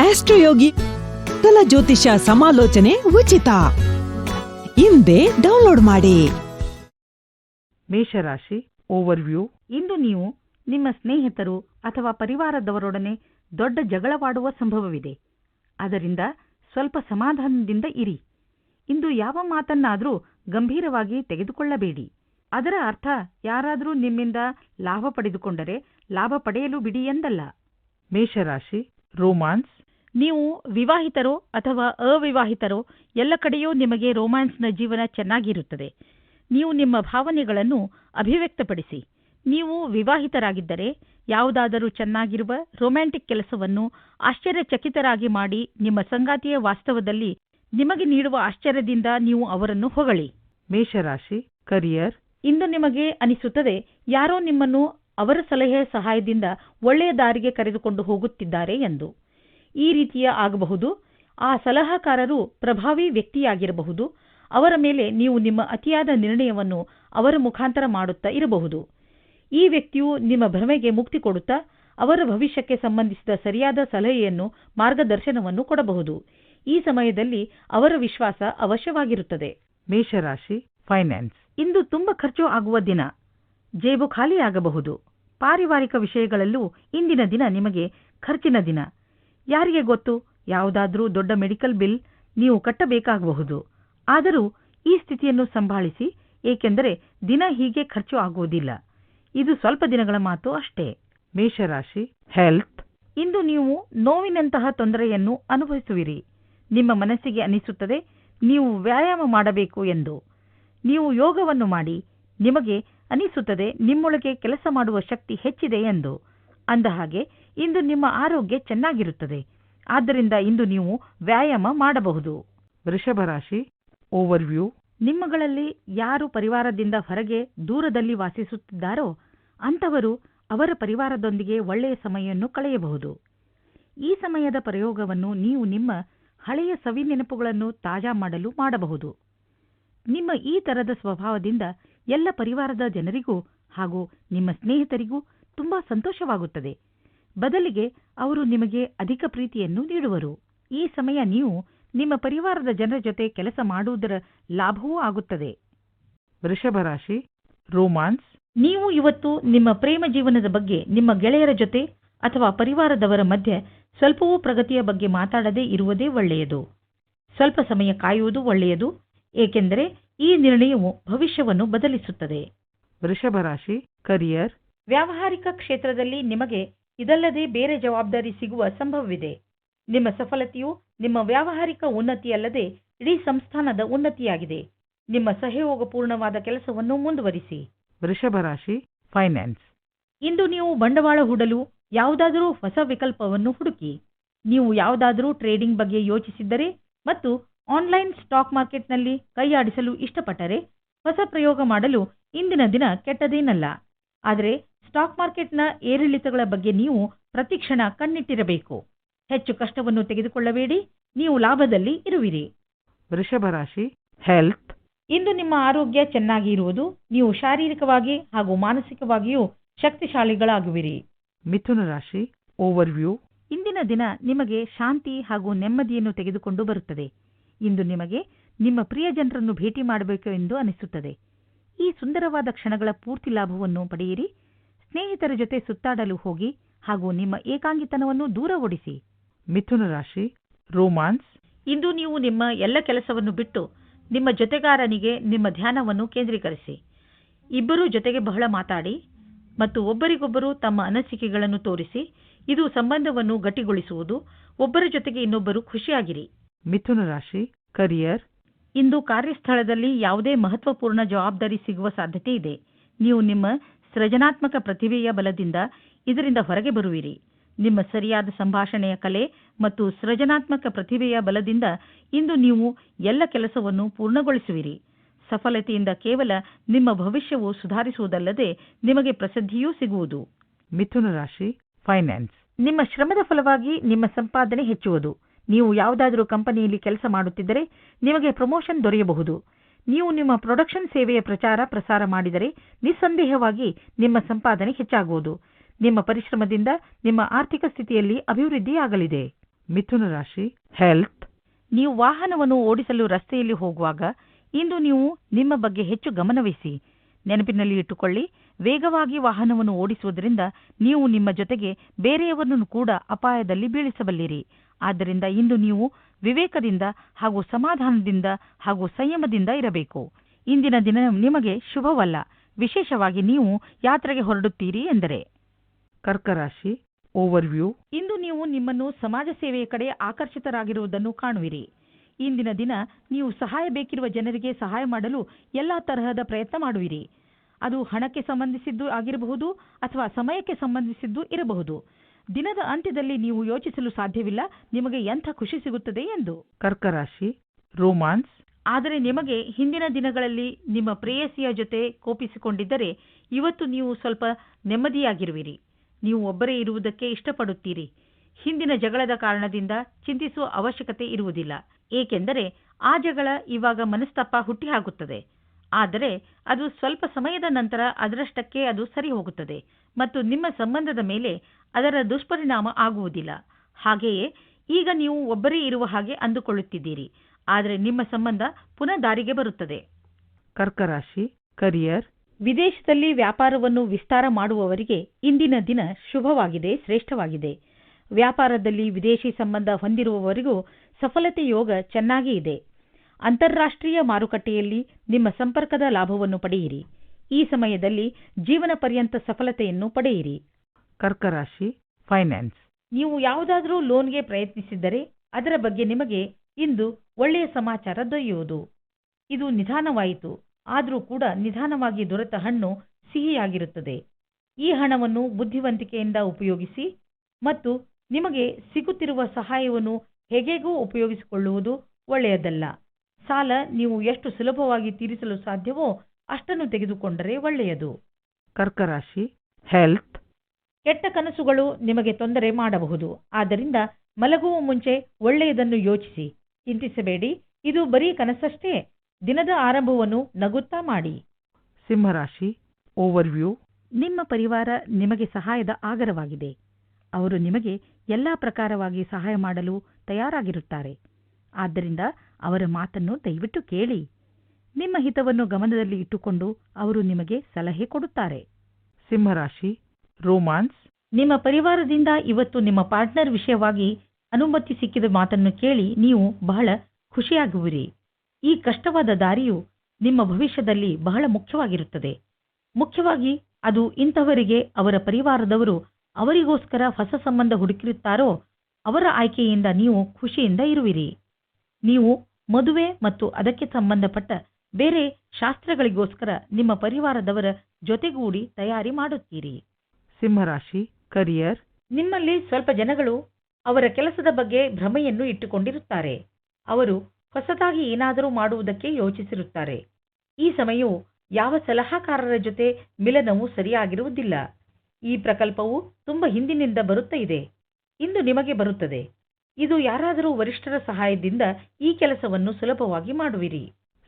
ಆಸ್ಟ್ರೋಯೋಗಿ ಕಲ ಜ್ಯೋತಿಷ ಸಮಾಲೋಚನೆ ಉಚಿತ. ಹಿಂದೆ ಡೌನ್ಲೋಡ್ ಮಾಡಿ. ಮೇಷರಾಶಿ ಓವರ್ವ್ಯೂ. ಇಂದು ನೀವು ನಿಮ್ಮ ಸ್ನೇಹಿತರು ಅಥವಾ ಪರಿವಾರದವರೊಡನೆ ದೊಡ್ಡ ಜಗಳವಾಡುವ ಸಂಭವವಿದೆ. ಅದರಿಂದ ಸ್ವಲ್ಪ ಸಮಾಧಾನದಿಂದ ಇರಿ. ಇಂದು ಯಾವ ಮಾತನ್ನಾದರೂ ಗಂಭೀರವಾಗಿ ತೆಗೆದುಕೊಳ್ಳಬೇಡಿ. ಅದರ ಅರ್ಥ ಯಾರಾದರೂ ನಿಮ್ಮಿಂದ ಲಾಭ ಪಡೆದುಕೊಂಡರೆ ಲಾಭ ಪಡೆಯಲು ಬಿಡಿ ಎಂದಲ್ಲ. ಮೇಷರಾಶಿ ರೋಮಾನ್ಸ್ ನೀವು ವಿವಾಹಿತರೋ ಅಥವಾ ಅವಿವಾಹಿತರೋ ಎಲ್ಲ ಕಡೆಯೂ ನಿಮಗೆ ರೋಮ್ಯಾನ್ಸ್ನ ಜೀವನ ಚೆನ್ನಾಗಿರುತ್ತದೆ. ನೀವು ನಿಮ್ಮ ಭಾವನೆಗಳನ್ನು ಅಭಿವ್ಯಕ್ತಪಡಿಸಿ. ನೀವು ವಿವಾಹಿತರಾಗಿದ್ದರೆ ಯಾವುದಾದರೂ ಚೆನ್ನಾಗಿರುವ ರೊಮ್ಯಾಂಟಿಕ್ ಕೆಲಸವನ್ನು ಆಶ್ಚರ್ಯಚಕಿತರಾಗಿ ಮಾಡಿ ನಿಮ್ಮ ಸಂಗಾತಿಯ ವಾಸ್ತವದಲ್ಲಿ ನಿಮಗೆ ನೀಡುವ ಆಶ್ಚರ್ಯದಿಂದ ನೀವು ಅವರನ್ನು ಹೊಗಳಿ. ಮೇಷರಾಶಿ ಕರಿಯರ್. ಇಂದು ನಿಮಗೆ ಅನಿಸುತ್ತದೆ ಯಾರೋ ನಿಮ್ಮನ್ನು ಅವರ ಸಲಹೆಯ ಸಹಾಯದಿಂದ ಒಳ್ಳೆಯ ದಾರಿಗೆ ಕರೆದುಕೊಂಡು ಹೋಗುತ್ತಿದ್ದಾರೆ ಎಂದು. ಈ ರೀತಿಯ ಆಗಬಹುದು. ಆ ಸಲಹಾಕಾರರು ಪ್ರಭಾವಿ ವ್ಯಕ್ತಿಯಾಗಿರಬಹುದು. ಅವರ ಮೇಲೆ ನೀವು ನಿಮ್ಮ ಅತಿಯಾದ ನಿರ್ಣಯವನ್ನು ಅವರ ಮುಖಾಂತರ ಮಾಡುತ್ತಾ ಇರಬಹುದು. ಈ ವ್ಯಕ್ತಿಯು ನಿಮ್ಮ ಭ್ರಮೆಗೆ ಮುಕ್ತಿ ಕೊಡುತ್ತಾ ಅವರ ಭವಿಷ್ಯಕ್ಕೆ ಸಂಬಂಧಿಸಿದ ಸರಿಯಾದ ಸಲಹೆಯನ್ನು, ಮಾರ್ಗದರ್ಶನವನ್ನು ಕೊಡಬಹುದು. ಈ ಸಮಯದಲ್ಲಿ ಅವರ ವಿಶ್ವಾಸ ಅವಶ್ಯವಾಗಿರುತ್ತದೆ. ಮೇಷರಾಶಿ ಫೈನಾನ್ಸ್ ಇಂದು ತುಂಬ ಖರ್ಚು ಆಗುವ ದಿನ. ಜೇಬು ಖಾಲಿಯಾಗಬಹುದು. ಪಾರಿವಾರಿಕ ವಿಷಯಗಳಲ್ಲೂ ಇಂದಿನ ದಿನ ನಿಮಗೆ ಖರ್ಚಿನ ದಿನ. ಯಾರಿಗೆ ಗೊತ್ತು? ಯಾವುದಾದರೂ ದೊಡ್ಡ ಮೆಡಿಕಲ್ ಬಿಲ್ ನೀವು ಕಟ್ಟಬೇಕಾಗಬಹುದು. ಆದರೂ ಈ ಸ್ಥಿತಿಯನ್ನು ಸಂಭಾಳಿಸಿ ಏಕೆಂದರೆ ದಿನ ಹೀಗೆ ಖರ್ಚು ಆಗುವುದಿಲ್ಲ. ಇದು ಸ್ವಲ್ಪ ದಿನಗಳ ಮಾತು ಅಷ್ಟೇ. ಮೇಷರಾಶಿ ಹೆಲ್ತ್ ಇಂದು ನೀವು ನೋವಿನಂತಹ ತೊಂದರೆಯನ್ನು ಅನುಭವಿಸುವಿರಿ. ನಿಮ್ಮ ಮನಸ್ಸಿಗೆ ಅನಿಸುತ್ತದೆ ನೀವು ವ್ಯಾಯಾಮ ಮಾಡಬೇಕು ಎಂದು. ನೀವು ಯೋಗವನ್ನು ಮಾಡಿ ನಿಮಗೆ ಅನಿಸುತ್ತದೆ ನಿಮ್ಮೊಳಗೆ ಕೆಲಸ ಮಾಡುವ ಶಕ್ತಿ ಹೆಚ್ಚಿದೆ ಎಂದು. ಅಂದಹಾಗೆ ಇಂದು ನಿಮ್ಮ ಆರೋಗ್ಯ ಚೆನ್ನಾಗಿರುತ್ತದೆ. ಆದ್ದರಿಂದ ಇಂದು ನೀವು ವ್ಯಾಯಾಮ ಮಾಡಬಹುದು. ವೃಷಭ ರಾಶಿ ಓವರ್ವ್ಯೂ ನಿಮ್ಮಗಳಲ್ಲಿ ಯಾರು ಪರಿವಾರದಿಂದ ಹೊರಗೆ ದೂರದಲ್ಲಿ ವಾಸಿಸುತ್ತಿದ್ದಾರೋ ಅಂಥವರು ಅವರ ಪರಿವಾರದೊಂದಿಗೆ ಒಳ್ಳೆಯ ಸಮಯವನ್ನು ಕಳೆಯಬಹುದು. ಈ ಸಮಯದ ಪ್ರಯೋಗವನ್ನು ನೀವು ನಿಮ್ಮ ಹಳೆಯ ಸವಿ ನೆನಪುಗಳನ್ನು ತಾಜಾ ಮಾಡಲು ಮಾಡಬಹುದು. ನಿಮ್ಮ ಈ ತರದ ಸ್ವಭಾವದಿಂದ ಎಲ್ಲ ಪರಿವಾರದ ಜನರಿಗೂ ಹಾಗೂ ನಿಮ್ಮ ಸ್ನೇಹಿತರಿಗೂ ತುಂಬಾ ಸಂತೋಷವಾಗುತ್ತದೆ. ಬದಲಿಗೆ ಅವರು ನಿಮಗೆ ಅಧಿಕ ಪ್ರೀತಿಯನ್ನು ನೀಡುವರು. ಈ ಸಮಯ ನೀವು ನಿಮ್ಮ ಪರಿವಾರದ ಜನರ ಜೊತೆ ಕೆಲಸ ಮಾಡುವುದರ ಲಾಭವೂ ಆಗುತ್ತದೆ. ವೃಷಭ ರಾಶಿ ರೋಮಾನ್ಸ್ ನೀವು ಇವತ್ತು ನಿಮ್ಮ ಪ್ರೇಮ ಜೀವನದ ಬಗ್ಗೆ ನಿಮ್ಮ ಗೆಳೆಯರ ಜೊತೆ ಅಥವಾ ಪರಿವಾರದವರ ಮಧ್ಯೆ ಸ್ವಲ್ಪವೂ ಪ್ರಗತಿಯ ಬಗ್ಗೆ ಮಾತಾಡದೇ ಇರುವುದೇ ಒಳ್ಳೆಯದು. ಸ್ವಲ್ಪ ಸಮಯ ಕಾಯುವುದು ಒಳ್ಳೆಯದು ಏಕೆಂದರೆ ಈ ನಿರ್ಣಯವು ಭವಿಷ್ಯವನ್ನು ಬದಲಿಸುತ್ತದೆ. ವೃಷಭ ರಾಶಿ ಕರಿಯರ್ ವ್ಯಾವಹಾರಿಕ ಕ್ಷೇತ್ರದಲ್ಲಿ ನಿಮಗೆ ಇದಲ್ಲದೆ ಬೇರೆ ಜವಾಬ್ದಾರಿ ಸಿಗುವ ಸಂಭವವಿದೆ. ನಿಮ್ಮ ಸಫಲತೆಯು ನಿಮ್ಮ ವ್ಯಾವಹಾರಿಕ ಉನ್ನತಿಯಲ್ಲದೆ ಇಡೀ ಸಂಸ್ಥಾನದ ಉನ್ನತಿಯಾಗಿದೆ. ನಿಮ್ಮ ಸಹಯೋಗಪೂರ್ಣವಾದ ಕೆಲಸವನ್ನು ಮುಂದುವರಿಸಿ. ವೃಷಭ ರಾಶಿ ಫೈನಾನ್ಸ್ ಇಂದು ನೀವು ಬಂಡವಾಳ ಹೂಡಲು ಯಾವುದಾದರೂ ಹೊಸ ವಿಕಲ್ಪವನ್ನು ಹುಡುಕಿ. ನೀವು ಯಾವುದಾದರೂ ಟ್ರೇಡಿಂಗ್ ಬಗ್ಗೆ ಯೋಚಿಸಿದ್ದರೆ ಮತ್ತು ಆನ್ಲೈನ್ ಸ್ಟಾಕ್ ಮಾರ್ಕೆಟ್ನಲ್ಲಿ ಕೈಯಾಡಿಸಲು ಇಷ್ಟಪಟ್ಟರೆ ಹೊಸ ಪ್ರಯೋಗ ಮಾಡಲು ಇಂದಿನ ದಿನ ಕೆಟ್ಟದೇನಲ್ಲ. ಆದರೆ ಸ್ಟಾಕ್ ಮಾರ್ಕೆಟ್ನ ಏರಿಳಿತಗಳ ಬಗ್ಗೆ ನೀವು ಪ್ರತಿಕ್ಷಣ ಕಣ್ಣಿಟ್ಟಿರಬೇಕು. ಹೆಚ್ಚು ಕಷ್ಟವನ್ನು ತೆಗೆದುಕೊಳ್ಳಬೇಡಿ. ನೀವು ಲಾಭದಲ್ಲಿ ಇರುವಿರಿ. ವೃಷಭ ರಾಶಿ ಹೆಲ್ತ್ ಇಂದು ನಿಮ್ಮ ಆರೋಗ್ಯ ಚೆನ್ನಾಗಿ ಇರುವುದು ನೀವು ಶಾರೀರಿಕವಾಗಿ ಹಾಗೂ ಮಾನಸಿಕವಾಗಿಯೂ ಶಕ್ತಿಶಾಲಿಗಳಾಗುವಿರಿ. ಮಿಥುನ ರಾಶಿ ಓವರ್ವ್ಯೂ ಇಂದಿನ ದಿನ ನಿಮಗೆ ಶಾಂತಿ ಹಾಗೂ ನೆಮ್ಮದಿಯನ್ನು ತೆಗೆದುಕೊಂಡು ಬರುತ್ತದೆ. ಇಂದು ನಿಮಗೆ ನಿಮ್ಮ ಪ್ರಿಯ ಜನರನ್ನು ಭೇಟಿ ಮಾಡಬೇಕು ಎಂದು ಅನಿಸುತ್ತದೆ. ಈ ಸುಂದರವಾದ ಕ್ಷಣಗಳ ಪೂರ್ತಿ ಲಾಭವನ್ನು ಪಡೆಯಿರಿ. ಸ್ನೇಹಿತರ ಜೊತೆ ಸುತ್ತಾಡಲು ಹೋಗಿ ಹಾಗೂ ನಿಮ್ಮ ಏಕಾಂಗಿತನವನ್ನು ದೂರ ಓಡಿಸಿ ಮಿಥುನ ರಾಶಿ ರೋಮಾನ್ಸ್ ಇಂದು ನೀವು ನಿಮ್ಮ ಎಲ್ಲ ಕೆಲಸವನ್ನು ಬಿಟ್ಟು ನಿಮ್ಮ ಜೊತೆಗಾರನಿಗೆ ನಿಮ್ಮ ಧ್ಯಾನವನ್ನು ಕೇಂದ್ರೀಕರಿಸಿ. ಇಬ್ಬರೂ ಜೊತೆಗೆ ಬಹಳ ಮಾತಾಡಿ ಮತ್ತು ಒಬ್ಬರಿಗೊಬ್ಬರು ತಮ್ಮ ಅನಿಸಿಕೆಗಳನ್ನು ತೋರಿಸಿ ಇದು ಸಂಬಂಧವನ್ನು ಗಟ್ಟಿಗೊಳಿಸುವುದು. ಒಬ್ಬರ ಜೊತೆಗೆ ಇನ್ನೊಬ್ಬರು ಖುಷಿಯಾಗಿರಿ. ಮಿಥುನ ರಾಶಿ ಕರಿಯರ್ ಇಂದು ಕಾರ್ಯಸ್ಥಳದಲ್ಲಿ ಯಾವುದೇ ಮಹತ್ವಪೂರ್ಣ ಜವಾಬ್ದಾರಿ ಸಿಗುವ ಸಾಧ್ಯತೆ ಇದೆ. ನೀವು ನಿಮ್ಮ ಸೃಜನಾತ್ಮಕ ಪ್ರತಿಭೆಯ ಬಲದಿಂದ ಇದರಿಂದ ಹೊರಗೆ ಬರುವಿರಿ. ನಿಮ್ಮ ಸರಿಯಾದ ಸಂಭಾಷಣೆಯ ಕಲೆ ಮತ್ತು ಸೃಜನಾತ್ಮಕ ಪ್ರತಿಭೆಯ ಬಲದಿಂದ ಇಂದು ನೀವು ಎಲ್ಲ ಕೆಲಸವನ್ನು ಪೂರ್ಣಗೊಳಿಸುವಿರಿ. ಸಫಲತೆಯಿಂದ ಕೇವಲ ನಿಮ್ಮ ಭವಿಷ್ಯವು ಸುಧಾರಿಸುವುದಲ್ಲದೆ ನಿಮಗೆ ಪ್ರಸಿದ್ಧಿಯೂ ಸಿಗುವುದು. ಮಿಥುನ ರಾಶಿ ಫೈನಾನ್ಸ್ ನಿಮ್ಮ ಶ್ರಮದ ಫಲವಾಗಿ ನಿಮ್ಮ ಸಂಪಾದನೆ ಹೆಚ್ಚುವುದು. ನೀವು ಯಾವುದಾದರೂ ಕಂಪನಿಯಲ್ಲಿ ಕೆಲಸ ಮಾಡುತ್ತಿದ್ದರೆ ನಿಮಗೆ ಪ್ರಮೋಷನ್ ದೊರೆಯಬಹುದು. ನೀವು ನಿಮ್ಮ ಪ್ರೊಡಕ್ಷನ್ ಸೇವೆಯ ಪ್ರಚಾರ ಪ್ರಸಾರ ಮಾಡಿದರೆ ನಿಸ್ಸಂದೇಹವಾಗಿ ನಿಮ್ಮ ಸಂಪಾದನೆ ಹೆಚ್ಚಾಗುವುದು. ನಿಮ್ಮ ಪರಿಶ್ರಮದಿಂದ ನಿಮ್ಮ ಆರ್ಥಿಕ ಸ್ಥಿತಿಯಲ್ಲಿ ಅಭಿವೃದ್ಧಿಯಾಗಲಿದೆ ಮಿಥುನ ರಾಶಿ ಹೆಲ್ತ್ ನೀವು ವಾಹನವನ್ನು ಓಡಿಸಲು ರಸ್ತೆಯಲ್ಲಿ ಹೋಗುವಾಗ ಇಂದು ನೀವು ನಿಮ್ಮ ಬಗ್ಗೆ ಹೆಚ್ಚು ಗಮನವಹಿಸಿ. ನೆನಪಿನಲ್ಲಿ ಇಟ್ಟುಕೊಳ್ಳಿ ವೇಗವಾಗಿ ವಾಹನವನ್ನು ಓಡಿಸುವುದರಿಂದ ನೀವು ನಿಮ್ಮ ಜೊತೆಗೆ ಬೇರೆಯವರನ್ನು ಕೂಡ ಅಪಾಯದಲ್ಲಿ ಬೀಳಿಸಬಲ್ಲಿರಿ. ಆದ್ದರಿಂದ ಇಂದು ನೀವು ವಿವೇಕದಿಂದ ಹಾಗೂ ಸಮಾಧಾನದಿಂದ ಹಾಗೂ ಸಂಯಮದಿಂದ ಇರಬೇಕು. ಇಂದಿನ ದಿನ ನಿಮಗೆ ಶುಭವಲ್ಲ. ವಿಶೇಷವಾಗಿ ನೀವು ಯಾತ್ರೆಗೆ ಹೊರಡುತ್ತೀರಿ ಎಂದರೆ. ಕರ್ಕರಾಶಿ ಓವರ್ವ್ಯೂ ಇಂದು ನೀವು ನಿಮ್ಮನ್ನು ಸಮಾಜ ಸೇವೆಯ ಕಡೆ ಆಕರ್ಷಿತರಾಗಿರುವುದನ್ನು ಕಾಣುವಿರಿ. ಇಂದಿನ ದಿನ ನೀವು ಸಹಾಯ ಬೇಕಿರುವ ಜನರಿಗೆ ಸಹಾಯ ಮಾಡಲು ಎಲ್ಲಾ ತರಹದ ಪ್ರಯತ್ನ ಮಾಡುವಿರಿ. ಅದು ಹಣಕ್ಕೆ ಸಂಬಂಧಿಸಿದ್ದು ಆಗಿರಬಹುದು ಅಥವಾ ಸಮಯಕ್ಕೆ ಸಂಬಂಧಿಸಿದ್ದು ಇರಬಹುದು. ದಿನದ ಅಂತ್ಯದಲ್ಲಿ ನೀವು ಯೋಚಿಸಲು ಸಾಧ್ಯವಿಲ್ಲ ನಿಮಗೆ ಎಂಥ ಖುಷಿ ಸಿಗುತ್ತದೆ ಎಂದು. ಕರ್ಕರಾಶಿ ರೋಮಾನ್ಸ್. ಆದರೆ ನಿಮಗೆ ಹಿಂದಿನ ದಿನಗಳಲ್ಲಿ ನಿಮ್ಮ ಪ್ರೇಯಸಿಯ ಜೊತೆ ಕೋಪಿಸಿಕೊಂಡಿದ್ದರೆ ಇವತ್ತು ನೀವು ಸ್ವಲ್ಪ ನೆಮ್ಮದಿಯಾಗಿರುವಿರಿ. ನೀವು ಒಬ್ಬರೇ ಇರುವುದಕ್ಕೆ ಇಷ್ಟಪಡುತ್ತೀರಿ. ಹಿಂದಿನ ಜಗಳದ ಕಾರಣದಿಂದ ಚಿಂತಿಸುವ ಅವಶ್ಯಕತೆ ಇರುವುದಿಲ್ಲ. ಏಕೆಂದರೆ ಆ ಜಗಳ ಇವಾಗ ಮನಸ್ತಾಪ ಹುಟ್ಟಿಹಾಕುತ್ತದೆ. ಆದರೆ ಅದು ಸ್ವಲ್ಪ ಸಮಯದ ನಂತರ ಅದರಷ್ಟಕ್ಕೆ ಅದು ಸರಿ ಹೋಗುತ್ತದೆ ಮತ್ತು ನಿಮ್ಮ ಸಂಬಂಧದ ಮೇಲೆ ಅದರ ದುಷ್ಪರಿಣಾಮ ಆಗುವುದಿಲ್ಲ. ಹಾಗೆಯೇ ಈಗ ನೀವು ಒಬ್ಬರೇ ಇರುವ ಹಾಗೆ ಅಂದುಕೊಳ್ಳುತ್ತಿದ್ದೀರಿ ಆದರೆ ನಿಮ್ಮ ಸಂಬಂಧ ಪುನಃ ದಾರಿಗೆ ಬರುತ್ತದೆ. ಕರ್ಕರಾಶಿ ಕರಿಯರ್. ವಿದೇಶದಲ್ಲಿ ವ್ಯಾಪಾರವನ್ನು ವಿಸ್ತಾರ ಮಾಡುವವರಿಗೆ ಇಂದಿನ ದಿನ ಶುಭವಾಗಿದೆ ಶ್ರೇಷ್ಠವಾಗಿದೆ. ವ್ಯಾಪಾರದಲ್ಲಿ ವಿದೇಶಿ ಸಂಬಂಧ ಹೊಂದಿರುವವರಿಗೂ ಸಫಲತೆ ಯೋಗ ಚೆನ್ನಾಗಿ ಇದೆ. ಅಂತಾರಾಷ್ಟ್ರೀಯ ಮಾರುಕಟ್ಟೆಯಲ್ಲಿ ನಿಮ್ಮ ಸಂಪರ್ಕದ ಲಾಭವನ್ನು ಪಡೆಯಿರಿ. ಈ ಸಮಯದಲ್ಲಿ ಜೀವನ ಪರ್ಯಂತ ಸಫಲತೆಯನ್ನು ಪಡೆಯಿರಿ. ಕರ್ಕರಾಶಿ ಫೈನಾನ್ಸ್. ನೀವು ಯಾವುದಾದರೂ ಲೋನ್ಗೆ ಪ್ರಯತ್ನಿಸಿದ್ದರೆ ಅದರ ಬಗ್ಗೆ ನಿಮಗೆ ಇಂದು ಒಳ್ಳೆಯ ಸಮಾಚಾರ ದೊರೆಯುವುದು. ಇದು ನಿಧಾನವಾಯಿತು. ಆದರೂ ಕೂಡ ನಿಧಾನವಾಗಿ ದೊರೆತ ಹಣ್ಣು ಸಿಹಿಯಾಗಿರುತ್ತದೆ. ಈ ಹಣವನ್ನು ಬುದ್ಧಿವಂತಿಕೆಯಿಂದ ಉಪಯೋಗಿಸಿ ಮತ್ತು ನಿಮಗೆ ಸಿಗುತ್ತಿರುವ ಸಹಾಯವನ್ನು ಹೇಗೆಗೂ ಉಪಯೋಗಿಸಿಕೊಳ್ಳುವುದು ಒಳ್ಳೆಯದಲ್ಲ. ಸಾಲ ನೀವು ಎಷ್ಟು ಸುಲಭವಾಗಿ ತೀರಿಸಲು ಸಾಧ್ಯವೋ ಅಷ್ಟನ್ನು ತೆಗೆದುಕೊಂಡರೆ ಒಳ್ಳೆಯದು. ಕರ್ಕರಾಶಿ ಹೆಲ್ತ್ ಕೆಟ್ಟ ಕನಸುಗಳು ನಿಮಗೆ ತೊಂದರೆ ಮಾಡಬಹುದು. ಆದ್ದರಿಂದ ಮಲಗುವ ಮುಂಚೆ ಒಳ್ಳೆಯದನ್ನು ಯೋಚಿಸಿ. ಚಿಂತಿಸಬೇಡಿ. ಇದು ಬರೀ ಕನಸಷ್ಟೇ. ದಿನದ ಆರಂಭವನ್ನು ನಗುತ್ತಾ ಮಾಡಿ. ಸಿಂಹರಾಶಿ ಓವರ್ವ್ಯೂ ನಿಮ್ಮ ಪರಿವಾರ ನಿಮಗೆ ಸಹಾಯದ ಆಗರವಾಗಿದೆ. ಅವರು ನಿಮಗೆ ಎಲ್ಲಾ ಪ್ರಕಾರವಾಗಿ ಸಹಾಯ ಮಾಡಲು ತಯಾರಾಗಿರುತ್ತಾರೆ. ಆದ್ದರಿಂದ ಅವರ ಮಾತನ್ನು ದಯವಿಟ್ಟು ಕೇಳಿ. ನಿಮ್ಮ ಹಿತವನ್ನು ಗಮನದಲ್ಲಿ ಇಟ್ಟುಕೊಂಡು ಅವರು ನಿಮಗೆ ಸಲಹೆ ಕೊಡುತ್ತಾರೆ. ಸಿಂಹರಾಶಿ ರೋಮಾನ್ಸ್. ನಿಮ್ಮ ಪರಿವಾರದಿಂದ ಇವತ್ತು ನಿಮ್ಮ ಪಾರ್ಟ್ನರ್ ವಿಷಯವಾಗಿ ಅನುಮತಿ ಸಿಕ್ಕಿದ ಮಾತನ್ನು ಕೇಳಿ ನೀವು ಬಹಳ ಖುಷಿಯಾಗುವಿರಿ. ಈ ಕಷ್ಟವಾದ ದಾರಿಯು ನಿಮ್ಮ ಭವಿಷ್ಯದಲ್ಲಿ ಬಹಳ ಮುಖ್ಯವಾಗಿರುತ್ತದೆ. ಮುಖ್ಯವಾಗಿ ಅದು ಇಂಥವರಿಗೆ ಅವರ ಪರಿವಾರದವರು ಅವರಿಗೋಸ್ಕರ ಹೊಸ ಸಂಬಂಧ ಹುಡುಕಿರುತ್ತಾರೋ ಅವರ ಆಯ್ಕೆಯಿಂದ ನೀವು ಖುಷಿಯಿಂದ ಇರುವಿರಿ. ನೀವು ಮದುವೆ ಮತ್ತು ಅದಕ್ಕೆ ಸಂಬಂಧಪಟ್ಟ ಬೇರೆ ಶಾಸ್ತ್ರಗಳಿಗೋಸ್ಕರ ನಿಮ್ಮ ಪರಿವಾರದವರ ಜೊತೆಗೂಡಿ ತಯಾರಿ ಮಾಡುತ್ತೀರಿ. ಸಿಂಹರಾಶಿ ಕರಿಯರ್ ನಿಮ್ಮಲ್ಲಿ ಸ್ವಲ್ಪ ಜನಗಳು ಅವರ ಕೆಲಸದ ಬಗ್ಗೆ ಭ್ರಮೆಯನ್ನು ಇಟ್ಟುಕೊಂಡಿರುತ್ತಾರೆ. ಅವರು ಹೊಸದಾಗಿ ಏನಾದರೂ ಮಾಡುವುದಕ್ಕೆ ಯೋಚಿಸಿರುತ್ತಾರೆ. ಈ ಸಮಯವು ಯಾವ ಸಲಹಾಕಾರರ ಜೊತೆ ಮಿಲನವು ಸರಿಯಾಗಿರುವುದಿಲ್ಲ. ಈ ಪ್ರಕಲ್ಪವು ತುಂಬ ಹಿಂದಿನಿಂದ ಬರುತ್ತಾ ಇದೆ. ಇಂದು ನಿಮಗೆ ಬರುತ್ತದೆ. ಇದು ಯಾರಾದರೂ ವರಿಷ್ಠರ ಸಹಾಯದಿಂದ ಈ ಕೆಲಸವನ್ನು ಸುಲಭವಾಗಿ ಮಾಡುವಿರಿ.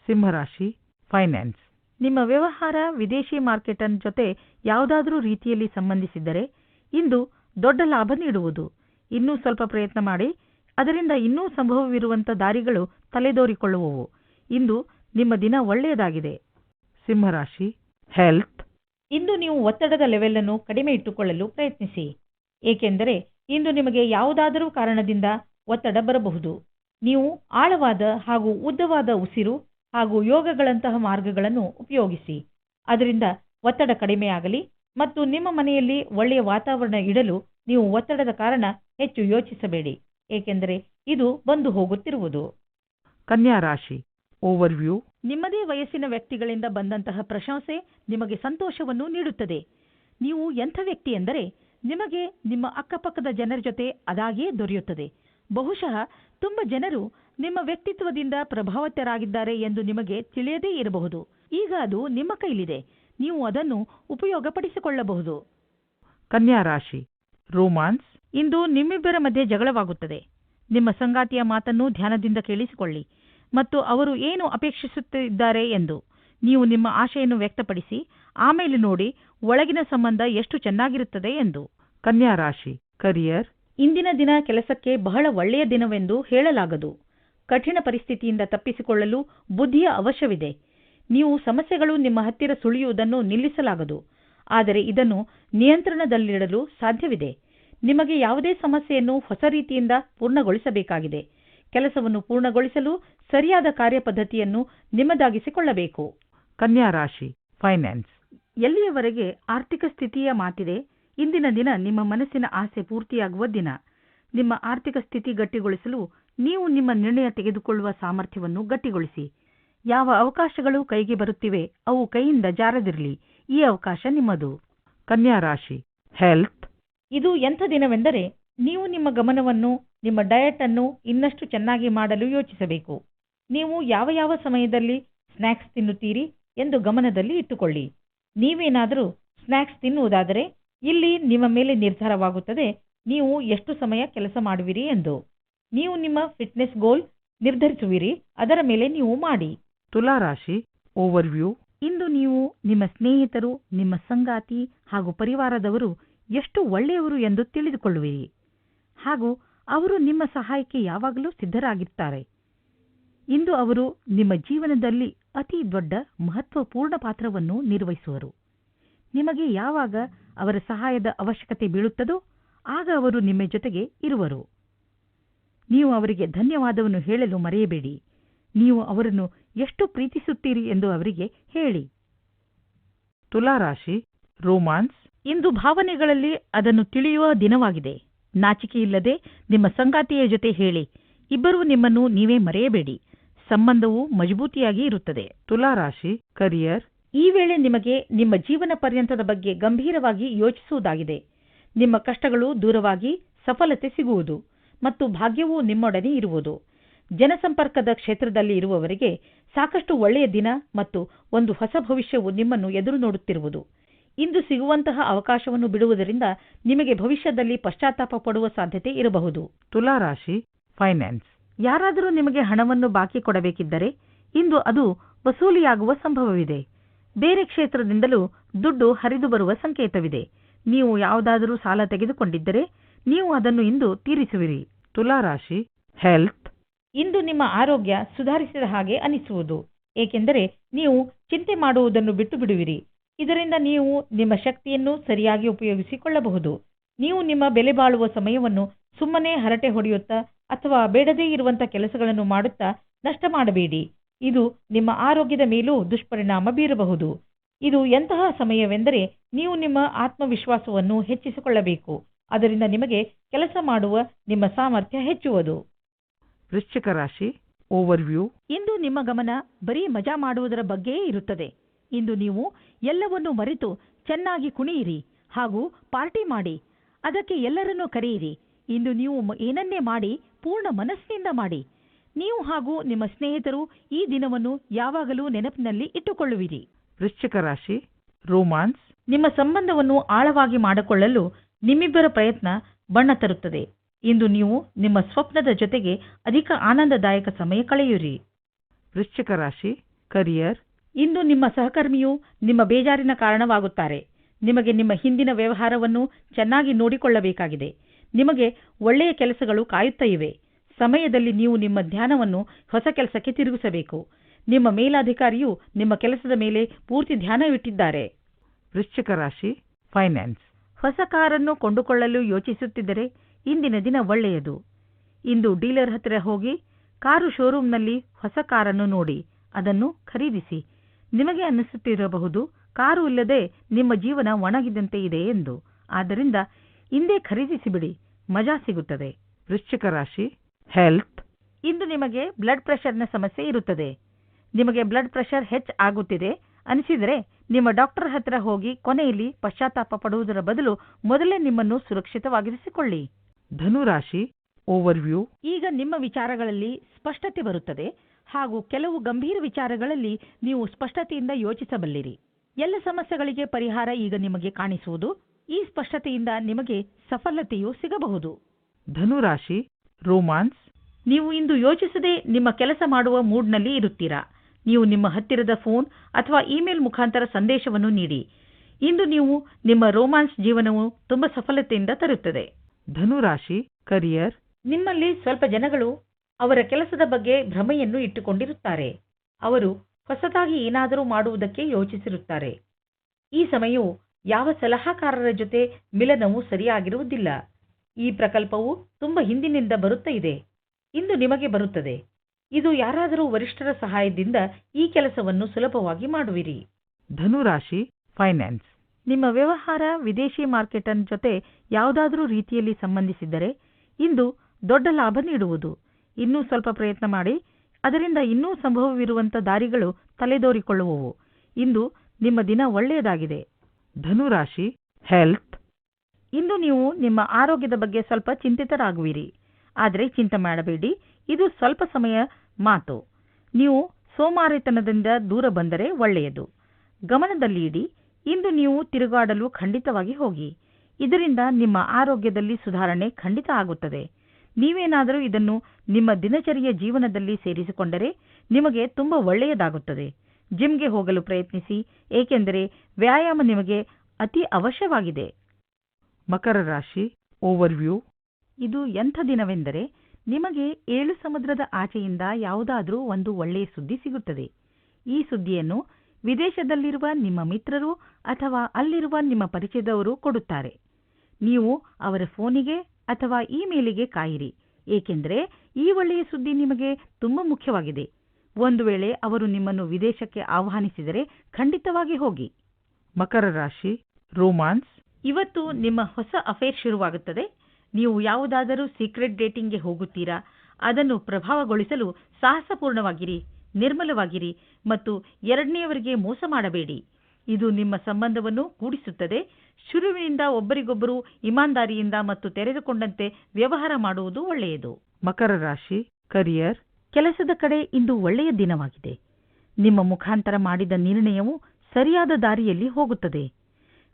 ಸಿಂಹರಾಶಿ ಫೈನಾನ್ಸ್ ನಿಮ್ಮ ವ್ಯವಹಾರ ವಿದೇಶಿ ಮಾರ್ಕೆಟನ್ ಜೊತೆ ಯಾವುದಾದರೂ ರೀತಿಯಲ್ಲಿ ಸಂಬಂಧಿಸಿದ್ದರೆ ಇಂದು ದೊಡ್ಡ ಲಾಭ ನೀಡುವುದು. ಇನ್ನೂ ಸ್ವಲ್ಪ ಪ್ರಯತ್ನ ಮಾಡಿ ಅದರಿಂದ ಇನ್ನೂ ಸಂಭವವಿರುವಂಥ ದಾರಿಗಳು ತಲೆದೋರಿಕೊಳ್ಳುವವು. ಇಂದು ನಿಮ್ಮ ದಿನ ಒಳ್ಳೆಯದಾಗಿದೆ. ಸಿಂಹರಾಶಿ ಹೆಲ್ತ್ ಇಂದು ನೀವು ಒತ್ತಡದ ಲೆವೆಲ್ ಅನ್ನು ಕಡಿಮೆ ಇಟ್ಟುಕೊಳ್ಳಲು ಪ್ರಯತ್ನಿಸಿ. ಏಕೆಂದರೆ ಇಂದು ನಿಮಗೆ ಯಾವುದಾದರೂ ಕಾರಣದಿಂದ ಒತ್ತಡ ಬರಬಹುದು. ನೀವು ಆಳವಾದ ಹಾಗೂ ಉದ್ದವಾದ ಉಸಿರು ಹಾಗೂ ಯೋಗಗಳಂತಹ ಮಾರ್ಗಗಳನ್ನು ಉಪಯೋಗಿಸಿ. ಅದರಿಂದ ಒತ್ತಡ ಕಡಿಮೆಯಾಗಲಿ ಮತ್ತು ನಿಮ್ಮ ಮನೆಯಲ್ಲಿ ಒಳ್ಳೆಯ ವಾತಾವರಣ ಇಡಲು ನೀವು ಒತ್ತಡದ ಕಾರಣ ಹೆಚ್ಚು ಯೋಚಿಸಬೇಡಿ. ಏಕೆಂದರೆ ಇದು ಬಂದು ಹೋಗುತ್ತಿರುವುದು. ಕನ್ಯಾ ರಾಶಿ ಓವರ್ವ್ಯೂ ನಿಮ್ಮದೇ ವಯಸ್ಸಿನ ವ್ಯಕ್ತಿಗಳಿಂದ ಬಂದಂತಹ ಪ್ರಶಂಸೆ ನಿಮಗೆ ಸಂತೋಷವನ್ನು ನೀಡುತ್ತದೆ. ನೀವು ಎಂಥ ವ್ಯಕ್ತಿ ಎಂದರೆ ನಿಮಗೆ ನಿಮ್ಮ ಅಕ್ಕಪಕ್ಕದ ಜನರ ಜೊತೆ ಅದಾಗಿಯೇ ದೊರೆಯುತ್ತದೆ. ಬಹುಶಃ ತುಂಬ ಜನರು ನಿಮ್ಮ ವ್ಯಕ್ತಿತ್ವದಿಂದ ಪ್ರಭಾವಿತರಾಗಿದ್ದಾರೆ ಎಂದು ನಿಮಗೆ ತಿಳಿಯದೇ ಇರಬಹುದು. ಈಗ ಅದು ನಿಮ್ಮ ಕೈಲಿದೆ. ನೀವು ಅದನ್ನು ಉಪಯೋಗಪಡಿಸಿಕೊಳ್ಳಬಹುದು. ಕನ್ಯಾ ರಾಶಿ, ರೋಮಾನ್ಸ್. ಇಂದು ನಿಮ್ಮಿಬ್ಬರ ಮಧ್ಯೆ ಜಗಳವಾಗುತ್ತದೆ. ನಿಮ್ಮ ಸಂಗಾತಿಯ ಮಾತನ್ನು ಧ್ಯಾನದಿಂದ ಕೇಳಿಸಿಕೊಳ್ಳಿ ಮತ್ತು ಅವರು ಏನು ಅಪೇಕ್ಷಿಸುತ್ತಿದ್ದಾರೆ ಎಂದು ನೀವು ನಿಮ್ಮ ಆಶೆಯನ್ನು ವ್ಯಕ್ತಪಡಿಸಿ ಆಮೇಲೆ ನೋಡಿ ಒಳಗಿನ ಸಂಬಂಧ ಎಷ್ಟು ಚೆನ್ನಾಗಿರುತ್ತದೆ ಎಂದು. ಕನ್ಯಾ ರಾಶಿ ಕರಿಯರ್ ಇಂದಿನ ದಿನ ಕೆಲಸಕ್ಕೆ ಬಹಳ ಒಳ್ಳೆಯ ದಿನವೆಂದು ಹೇಳಲಾಗದು. ಕಠಿಣ ಪರಿಸ್ಥಿತಿಯಿಂದ ತಪ್ಪಿಸಿಕೊಳ್ಳಲು ಬುದ್ಧಿಯ ಅವಶ್ಯವಿದೆ. ನೀವು ಸಮಸ್ಯೆಗಳು ನಿಮ್ಮ ಹತ್ತಿರ ಸುಳಿಯುವುದನ್ನು ನಿಲ್ಲಿಸಲಾಗದು. ಆದರೆ ಇದನ್ನು ನಿಯಂತ್ರಣದಲ್ಲಿಡಲು ಸಾಧ್ಯವಿದೆ. ನಿಮಗೆ ಯಾವುದೇ ಸಮಸ್ಯೆಯನ್ನು ಹೊಸ ರೀತಿಯಿಂದ ಪೂರ್ಣಗೊಳಿಸಬೇಕಾಗಿದೆ. ಕೆಲಸವನ್ನು ಪೂರ್ಣಗೊಳಿಸಲು ಸರಿಯಾದ ಕಾರ್ಯಪದ್ಧತಿಯನ್ನು ನಿಮ್ಮದಾಗಿಸಿಕೊಳ್ಳಬೇಕು. ಕನ್ಯಾ ರಾಶಿ ಫೈನಾನ್ಸ್ ಎಲ್ಲಿಯವರೆಗೆ ಆರ್ಥಿಕ ಸ್ಥಿತಿಯ ಮಾತಿದೆ? ಇಂದಿನ ದಿನ ನಿಮ್ಮ ಮನಸ್ಸಿನ ಆಸೆ ಪೂರ್ತಿಯಾಗುವ ದಿನ. ನಿಮ್ಮ ಆರ್ಥಿಕ ಸ್ಥಿತಿ ಗಟ್ಟಿಗೊಳಿಸಲು ನೀವು ನಿಮ್ಮ ನಿರ್ಣಯ ತೆಗೆದುಕೊಳ್ಳುವ ಸಾಮರ್ಥ್ಯವನ್ನು ಗಟ್ಟಿಗೊಳಿಸಿ. ಯಾವ ಅವಕಾಶಗಳು ಕೈಗೆ ಬರುತ್ತಿವೆ ಅವು ಕೈಯಿಂದ ಜಾರದಿರಲಿ. ಈ ಅವಕಾಶ ನಿಮ್ಮದು. ಕನ್ಯಾ ರಾಶಿ ಹೆಲ್ತ್ ಇದು ಎಂಥ ದಿನವೆಂದರೆ ನೀವು ನಿಮ್ಮ ಗಮನವನ್ನು ನಿಮ್ಮ ಡಯಟ್ ಅನ್ನು ಇನ್ನಷ್ಟು ಚೆನ್ನಾಗಿ ಮಾಡಲು ಯೋಚಿಸಬೇಕು. ನೀವು ಯಾವ ಯಾವ ಸಮಯದಲ್ಲಿ ಸ್ನ್ಯಾಕ್ಸ್ ತಿನ್ನುತ್ತೀರಿ ಎಂದು ಗಮನದಲ್ಲಿ ಇಟ್ಟುಕೊಳ್ಳಿ. ನೀವೇನಾದರೂ ಸ್ನ್ಯಾಕ್ಸ್ ತಿನ್ನುವುದಾದರೆ ಇಲ್ಲಿ ನಿಮ್ಮ ಮೇಲೆ ನಿರ್ಧಾರವಾಗುತ್ತದೆ. ನೀವು ಎಷ್ಟು ಸಮಯ ಕೆಲಸ ಮಾಡುವಿರಿ ಎಂದು. ನೀವು ನಿಮ್ಮ ಫಿಟ್ನೆಸ್ ಗೋಲ್ ನಿರ್ಧರಿಸುವಿರಿ. ಅದರ ಮೇಲೆ ನೀವು ಮಾಡಿ. ತುಲಾ ರಾಶಿ ಓವರ್ವ್ಯೂ. ಇಂದು ನೀವು ನಿಮ್ಮ ಸ್ನೇಹಿತರು, ನಿಮ್ಮ ಸಂಗಾತಿ ಹಾಗೂ ಪರಿವಾರದವರು ಎಷ್ಟು ಒಳ್ಳೆಯವರು ಎಂದು ತಿಳಿದುಕೊಳ್ಳುವಿರಿ. ಹಾಗೂ ಅವರು ನಿಮ್ಮ ಸಹಾಯಕ್ಕೆ ಯಾವಾಗಲೂ ಸಿದ್ಧರಾಗಿರ್ತಾರೆ ಇಂದು ಅವರು ನಿಮ್ಮ ಜೀವನದಲ್ಲಿ ಅತಿ ದೊಡ್ಡ ಮಹತ್ವಪೂರ್ಣ ಪಾತ್ರವನ್ನು ನಿರ್ವಹಿಸುವರು. ನಿಮಗೆ ಯಾವಾಗ ಅವರ ಸಹಾಯದ ಅವಶ್ಯಕತೆ ಬೀಳುತ್ತದೋ ಆಗ ಅವರು ನಿಮ್ಮ ಜೊತೆಗೆ ಇರುವರು. ನೀವು ಅವರಿಗೆ ಧನ್ಯವಾದವನ್ನು ಹೇಳಲು ಮರೆಯಬೇಡಿ. ನೀವು ಅವರನ್ನು ಎಷ್ಟು ಪ್ರೀತಿಸುತ್ತೀರಿ ಎಂದು ಅವರಿಗೆ ಹೇಳಿ. ತುಲಾರಾಶಿ ರೋಮಾನ್ಸ್. ಇಂದು ಭಾವನೆಗಳಲ್ಲಿ ಅದನ್ನು ತಿಳಿಯುವ ದಿನವಾಗಿದೆ. ನಾಚಿಕೆಯಿಲ್ಲದೆ ನಿಮ್ಮ ಸಂಗಾತಿಯ ಜೊತೆ ಹೇಳಿ. ಇಬ್ಬರೂ ನಿಮ್ಮನ್ನು ನೀವೇ ಮರೆಯಬೇಡಿ. ಸಂಬಂಧವು ಮಜಬೂತಿಯಾಗಿ ಇರುತ್ತದೆ. ತುಲಾ ರಾಶಿ ಕರಿಯರ್ ಈ ವೇಳೆ ನಿಮಗೆ ನಿಮ್ಮ ಜೀವನ ಪರ್ಯಂತದ ಬಗ್ಗೆ ಗಂಭೀರವಾಗಿ ಯೋಚಿಸುವುದಾಗಿದೆ. ನಿಮ್ಮ ಕಷ್ಟಗಳು ದೂರವಾಗಿ ಸಫಲತೆ ಸಿಗುವುದು ಮತ್ತು ಭಾಗ್ಯವು ನಿಮ್ಮೊಡನೆ ಇರುವುದು. ಜನಸಂಪರ್ಕದ ಕ್ಷೇತ್ರದಲ್ಲಿ ಇರುವವರಿಗೆ ಸಾಕಷ್ಟು ಒಳ್ಳೆಯ ದಿನ ಮತ್ತು ಒಂದು ಹೊಸ ಭವಿಷ್ಯವು ನಿಮ್ಮನ್ನು ಎದುರು ನೋಡುತ್ತಿರುವುದು. ಇಂದು ಸಿಗುವಂತಹ ಅವಕಾಶವನ್ನು ಬಿಡುವುದರಿಂದ ನಿಮಗೆ ಭವಿಷ್ಯದಲ್ಲಿ ಪಶ್ಚಾತ್ತಾಪ ಪಡುವ ಸಾಧ್ಯತೆ ಇರಬಹುದು. ತುಲಾ ರಾಶಿ ಫೈನಾನ್ಸ್ ಯಾರಾದರೂ ನಿಮಗೆ ಹಣವನ್ನು ಬಾಕಿ ಕೊಡಬೇಕಿದ್ದರೆ ಇಂದು ಅದು ವಸೂಲಿಯಾಗುವ ಸಂಭವವಿದೆ. ಬೇರೆ ಕ್ಷೇತ್ರದಿಂದಲೂ ದುಡ್ಡು ಹರಿದು ಬರುವ ಸಂಕೇತವಿದೆ. ನೀವು ಯಾವುದಾದರೂ ಸಾಲ ತೆಗೆದುಕೊಂಡಿದ್ದರೆ ನೀವು ಅದನ್ನು ಇಂದು ತೀರಿಸುವಿರಿ. ತುಲಾ ರಾಶಿ ಹೆಲ್ತ್ ಇಂದು ನಿಮ್ಮ ಆರೋಗ್ಯ ಸುಧಾರಿಸಿದ ಹಾಗೆ ಅನಿಸುವುದು. ಏಕೆಂದರೆ ನೀವು ಚಿಂತೆ ಮಾಡುವುದನ್ನು ಬಿಟ್ಟು ಬಿಡುವಿರಿ ಇದರಿಂದ ನೀವು ನಿಮ್ಮ ಶಕ್ತಿಯನ್ನು ಸರಿಯಾಗಿ ಉಪಯೋಗಿಸಿಕೊಳ್ಳಬಹುದು. ನೀವು ನಿಮ್ಮ ಬೆಲೆ ಬಾಳುವ ಸಮಯವನ್ನು ಸುಮ್ಮನೆ ಹರಟೆ ಹೊಡೆಯುತ್ತಾ ಅಥವಾ ಬೇಡದೇ ಇರುವಂಥ ಕೆಲಸಗಳನ್ನು ಮಾಡುತ್ತಾ ನಷ್ಟ ಮಾಡಬೇಡಿ. ಇದು ನಿಮ್ಮ ಆರೋಗ್ಯದ ಮೇಲೂ ದುಷ್ಪರಿಣಾಮ ಬೀರಬಹುದು. ಇದು ಎಂತಹ ಸಮಯವೆಂದರೆ ನೀವು ನಿಮ್ಮ ಆತ್ಮವಿಶ್ವಾಸವನ್ನು ಹೆಚ್ಚಿಸಿಕೊಳ್ಳಬೇಕು. ಅದರಿಂದ ನಿಮಗೆ ಕೆಲಸ ಮಾಡುವ ನಿಮ್ಮ ಸಾಮರ್ಥ್ಯ ಹೆಚ್ಚುವುದು. ವೃಶ್ಚಿಕ ರಾಶಿ ಓವರ್ವ್ಯೂ ಇಂದು ನಿಮ್ಮ ಗಮನ ಬರೀ ಮಜಾ ಮಾಡುವುದರ ಬಗ್ಗೆಯೇ ಇರುತ್ತದೆ. ಇಂದು ನೀವು ಎಲ್ಲವನ್ನು ಮರೆತು ಚೆನ್ನಾಗಿ ಕುಣಿಯಿರಿ ಹಾಗೂ ಪಾರ್ಟಿ ಮಾಡಿ ಅದಕ್ಕೆ ಎಲ್ಲರನ್ನೂ ಕರೆಯಿರಿ. ಇಂದು ನೀವು ಏನನ್ನೇ ಮಾಡಿ ಪೂರ್ಣ ಮನಸ್ಸಿನಿಂದ ಮಾಡಿ. ನೀವು ಹಾಗೂ ನಿಮ್ಮ ಸ್ನೇಹಿತರು ಈ ದಿನವನ್ನು ಯಾವಾಗಲೂ ನೆನಪಿನಲ್ಲಿ ಇಟ್ಟುಕೊಳ್ಳುವಿರಿ. ವೃಶ್ಚಿಕ ರಾಶಿ ರೋಮಾನ್ಸ್. ನಿಮ್ಮ ಸಂಬಂಧವನ್ನು ಆಳವಾಗಿ ಮಾಡಿಕೊಳ್ಳಲು ನಿಮ್ಮಿಬ್ಬರ ಪ್ರಯತ್ನ ಬಣ್ಣ ತರುತ್ತದೆ. ಇಂದು ನೀವು ನಿಮ್ಮ ಸ್ವಪ್ನದ ಜೊತೆಗೆ ಅಧಿಕ ಆನಂದದಾಯಕ ಸಮಯ ಕಳೆಯಿರಿ ವೃಶ್ಚಿಕ ರಾಶಿ ಕರಿಯರ್. ಇಂದು ನಿಮ್ಮ ಸಹಕರ್ಮಿಯು ನಿಮ್ಮ ಬೇಜಾರಿನ ಕಾರಣವಾಗುತ್ತಾರೆ. ನಿಮಗೆ ನಿಮ್ಮ ಹಿಂದಿನ ವ್ಯವಹಾರವನ್ನು ಚೆನ್ನಾಗಿ ನೋಡಿಕೊಳ್ಳಬೇಕಾಗಿದೆ. ನಿಮಗೆ ಒಳ್ಳೆಯ ಕೆಲಸಗಳು ಕಾಯುತ್ತಾ ಇವೆ. ಸಮಯದಲ್ಲಿ ನೀವು ನಿಮ್ಮ ಧ್ಯಾನವನ್ನು ಹೊಸ ಕೆಲಸಕ್ಕೆ ತಿರುಗಿಸಬೇಕು. ನಿಮ್ಮ ಮೇಲಾಧಿಕಾರಿಯು ನಿಮ್ಮ ಕೆಲಸದ ಮೇಲೆ ಪೂರ್ತಿ ಧ್ಯಾನವಿಟ್ಟಿದ್ದಾರೆ. ವೃಶ್ಚಿಕ ರಾಶಿ ಫೈನಾನ್ಸ್ ಹೊಸ ಕಾರನ್ನು ಕೊಂಡುಕೊಳ್ಳಲು ಯೋಚಿಸುತ್ತಿದ್ದರೆ ಇಂದಿನ ದಿನ ಒಳ್ಳೆಯದು. ಇಂದು ಡೀಲರ್ ಹತ್ತಿರ ಹೋಗಿ ಕಾರು ಶೋರೂಮ್ನಲ್ಲಿ ಹೊಸ ಕಾರನ್ನು ನೋಡಿ ಅದನ್ನು ಖರೀದಿಸಿ. ನಿಮಗೆ ಅನ್ನಿಸುತ್ತಿರಬಹುದು ಕಾರು ಇಲ್ಲದೆ ನಿಮ್ಮ ಜೀವನ ಒಣಗಿದಂತೆ ಇದೆ ಎಂದು. ಆದ್ದರಿಂದ ಇಂದೇ ಖರೀದಿಸಿಬಿಡಿ. ಮಜಾ ಸಿಗುತ್ತದೆ. ವೃಶ್ಚಿಕ ರಾಶಿ ಹೆಲ್ತ್ ಇಂದು ನಿಮಗೆ ಬ್ಲಡ್ ಪ್ರೆಷರ್ನ ಸಮಸ್ಯೆ ಇರುತ್ತದೆ. ನಿಮಗೆ ಬ್ಲಡ್ ಪ್ರೆಷರ್ ಹೆಚ್ಚ ಆಗುತ್ತಿದೆ. ಅನಿಸಿದರೆ ನಿಮ್ಮ ಡಾಕ್ಟರ್ ಹತ್ರ ಹೋಗಿ ಕೊನೆಯಲ್ಲಿ ಪಶ್ಚಾತ್ತಾಪ ಪಡುವುದರ ಬದಲು ಮೊದಲೇ ನಿಮ್ಮನ್ನು ಸುರಕ್ಷಿತವಾಗಿರಿಸಿಕೊಳ್ಳಿ. ಧನುರಾಶಿ ಓವರ್ವ್ಯೂ ಈಗ ನಿಮ್ಮ ವಿಚಾರಗಳಲ್ಲಿ ಸ್ಪಷ್ಟತೆ ಬರುತ್ತದೆ. ಹಾಗೂ ಕೆಲವು ಗಂಭೀರ ವಿಚಾರಗಳಲ್ಲಿ ನೀವು ಸ್ಪಷ್ಟತೆಯಿಂದ ಯೋಚಿಸಬಲ್ಲಿರಿ. ಎಲ್ಲ ಸಮಸ್ಯೆಗಳಿಗೆ ಪರಿಹಾರ ಈಗ ನಿಮಗೆ ಕಾಣಿಸುವುದು. ಈ ಸ್ಪಷ್ಟತೆಯಿಂದ ನಿಮಗೆ ಸಫಲತೆಯು ಸಿಗಬಹುದು. ಧನುರಾಶಿ ರೋಮಾನ್ಸ್ ನೀವು ಇಂದು ಯೋಚಿಸದೆ ನಿಮ್ಮ ಕೆಲಸ ಮಾಡುವ ಮೂಡ್ನಲ್ಲಿ ಇರುತ್ತೀರಾ? ನೀವು ನಿಮ್ಮ ಹತ್ತಿರದ ಫೋನ್ ಅಥವಾ ಇಮೇಲ್ ಮುಖಾಂತರ ಸಂದೇಶವನ್ನು ನೀಡಿ. ಇಂದು ನೀವು ನಿಮ್ಮ ರೋಮಾನ್ಸ್ ಜೀವನವು ತುಂಬಾ ಸಫಲತೆಯಿಂದ ತರುತ್ತದೆ. ಧನುರಾಶಿ ಕರಿಯರ್ ನಿಮ್ಮಲ್ಲಿ ಸ್ವಲ್ಪ ಜನಗಳು ಅವರ ಕೆಲಸದ ಬಗ್ಗೆ ಭ್ರಮೆಯನ್ನು ಇಟ್ಟುಕೊಂಡಿರುತ್ತಾರೆ. ಅವರು ಹೊಸದಾಗಿ ಏನಾದರೂ ಮಾಡುವುದಕ್ಕೆ ಯೋಚಿಸಿರುತ್ತಾರೆ. ಈ ಸಮಯವು ಯಾವ ಸಲಹಾಕಾರರ ಜೊತೆ ಮಿಲನವು ಸರಿಯಾಗಿರುವುದಿಲ್ಲ. ಈ ಪ್ರಕಲ್ಪವು ತುಂಬ ಹಿಂದಿನಿಂದ ಬರುತ್ತಾ ಇದೆ. ಇಂದು ನಿಮಗೆ ಬರುತ್ತದೆ. ಇದು ಯಾರಾದರೂ ವರಿಷ್ಠರ ಸಹಾಯದಿಂದ ಈ ಕೆಲಸವನ್ನು ಸುಲಭವಾಗಿ ಮಾಡುವಿರಿ. ಧನುರಾಶಿ, ಫೈನಾನ್ಸ್. ನಿಮ್ಮ ವ್ಯವಹಾರ ವಿದೇಶಿ ಮಾರ್ಕೆಟನ್ ಜೊತೆ ಯಾವುದಾದರೂ ರೀತಿಯಲ್ಲಿ ಸಂಬಂಧಿಸಿದ್ದರೆ ಇಂದು ದೊಡ್ಡ ಲಾಭ ನೀಡುವುದು. ಇನ್ನೂ ಸ್ವಲ್ಪ ಪ್ರಯತ್ನ ಮಾಡಿ. ಅದರಿಂದ ಇನ್ನೂ ಸಂಭವವಿರುವಂಥ ದಾರಿಗಳು ತಲೆದೋರಿಕೊಳ್ಳುವವು. ಇಂದು ನಿಮ್ಮ ದಿನ ಒಳ್ಳೆಯದಾಗಿದೆ. ಧನುರಾಶಿ ಹೆಲ್ತ್ ಇಂದು ನೀವು ನಿಮ್ಮ ಆರೋಗ್ಯದ ಬಗ್ಗೆ ಸ್ವಲ್ಪ ಚಿಂತಿತರಾಗುವಿರಿ. ಆದರೆ ಚಿಂತೆ ಮಾಡಬೇಡಿ. ಇದು ಸ್ವಲ್ಪ ಸಮಯ ಮಾತು. ನೀವು ಸೋಮಾರಿತನದಿಂದ ದೂರ ಬಂದರೆ ಒಳ್ಳೆಯದು. ಗಮನದಲ್ಲಿ ಇಡಿ ಇಂದು ನೀವು ತಿರುಗಾಡಲು ಖಂಡಿತವಾಗಿ ಹೋಗಿ. ಇದರಿಂದ ನಿಮ್ಮ ಆರೋಗ್ಯದಲ್ಲಿ ಸುಧಾರಣೆ ಖಂಡಿತ ಆಗುತ್ತದೆ. ನೀವೇನಾದರೂ ಇದನ್ನು ನಿಮ್ಮ ದಿನಚರಿಯ ಜೀವನದಲ್ಲಿ ಸೇರಿಸಿಕೊಂಡರೆ ನಿಮಗೆ ತುಂಬ ಒಳ್ಳೆಯದಾಗುತ್ತದೆ. ಜಿಮ್ಗೆ ಹೋಗಲು ಪ್ರಯತ್ನಿಸಿ ಏಕೆಂದರೆ ವ್ಯಾಯಾಮ ನಿಮಗೆ ಅತಿ ಅವಶ್ಯವಾಗಿದೆ. ಮಕರ ರಾಶಿ ಓವರ್ವ್ಯೂ ಇದು ಎಂಥ ದಿನವೆಂದರೆ ನಿಮಗೆ ಏಳು ಸಮುದ್ರದ ಆಚೆಯಿಂದ ಯಾವುದಾದರೂ ಒಂದು ಒಳ್ಳೆಯ ಸುದ್ದಿ ಸಿಗುತ್ತದೆ. ಈ ಸುದ್ದಿಯನ್ನು ವಿದೇಶದಲ್ಲಿರುವ ನಿಮ್ಮ ಮಿತ್ರರು ಅಥವಾ ಅಲ್ಲಿರುವ ನಿಮ್ಮ ಪರಿಚಯದವರು ಕೊಡುತ್ತಾರೆ. ನೀವು ಅವರ ಫೋನಿಗೆ ಅಥವಾ ಇಮೇಲಿಗೆ ಕಾಯಿರಿ ಏಕೆಂದರೆ ಈ ಒಳ್ಳೆಯ ಸುದ್ದಿ ನಿಮಗೆ ತುಂಬ ಮುಖ್ಯವಾಗಿದೆ. ಒಂದು ವೇಳೆ ಅವರು ನಿಮ್ಮನ್ನು ವಿದೇಶಕ್ಕೆ ಆಹ್ವಾನಿಸಿದರೆ ಖಂಡಿತವಾಗಿ ಹೋಗಿ. ಮಕರ ರಾಶಿ ರೋಮಾನ್ಸ್ ಇವತ್ತು ನಿಮ್ಮ ಹೊಸ ಅಫೇರ್ ಶುರುವಾಗುತ್ತದೆ. ನೀವು ಯಾವುದಾದರೂ ಸೀಕ್ರೆಟ್ ಡೇಟಿಂಗ್ಗೆ ಹೋಗುತ್ತೀರಾ? ಅದನ್ನು ಪ್ರಭಾವಗೊಳಿಸಲು ಸಾಹಸಪೂರ್ಣವಾಗಿರಿ ನಿರ್ಮಲವಾಗಿರಿ ಮತ್ತು ಎರಡನೆಯವರಿಗೆ ಮೋಸ ಮಾಡಬೇಡಿ. ಇದು ನಿಮ್ಮ ಸಂಬಂಧವನ್ನು ಕೂಡಿಸುತ್ತದೆ. ಶುರುವಿನಿಂದ ಒಬ್ಬರಿಗೊಬ್ಬರು ಇಮಾನ್ದಾರಿಯಿಂದ ಮತ್ತು ತೆರೆದುಕೊಂಡಂತೆ ವ್ಯವಹಾರ ಮಾಡುವುದು ಒಳ್ಳೆಯದು. ಮಕರ ರಾಶಿ ಕರಿಯರ್ ಕೆಲಸದ ಕಡೆ ಇಂದು ಒಳ್ಳೆಯ ದಿನವಾಗಿದೆ. ನಿಮ್ಮ ಮುಖಾಂತರ ಮಾಡಿದ ನಿರ್ಣಯವು ಸರಿಯಾದ ದಾರಿಯಲ್ಲಿ ಹೋಗುತ್ತದೆ.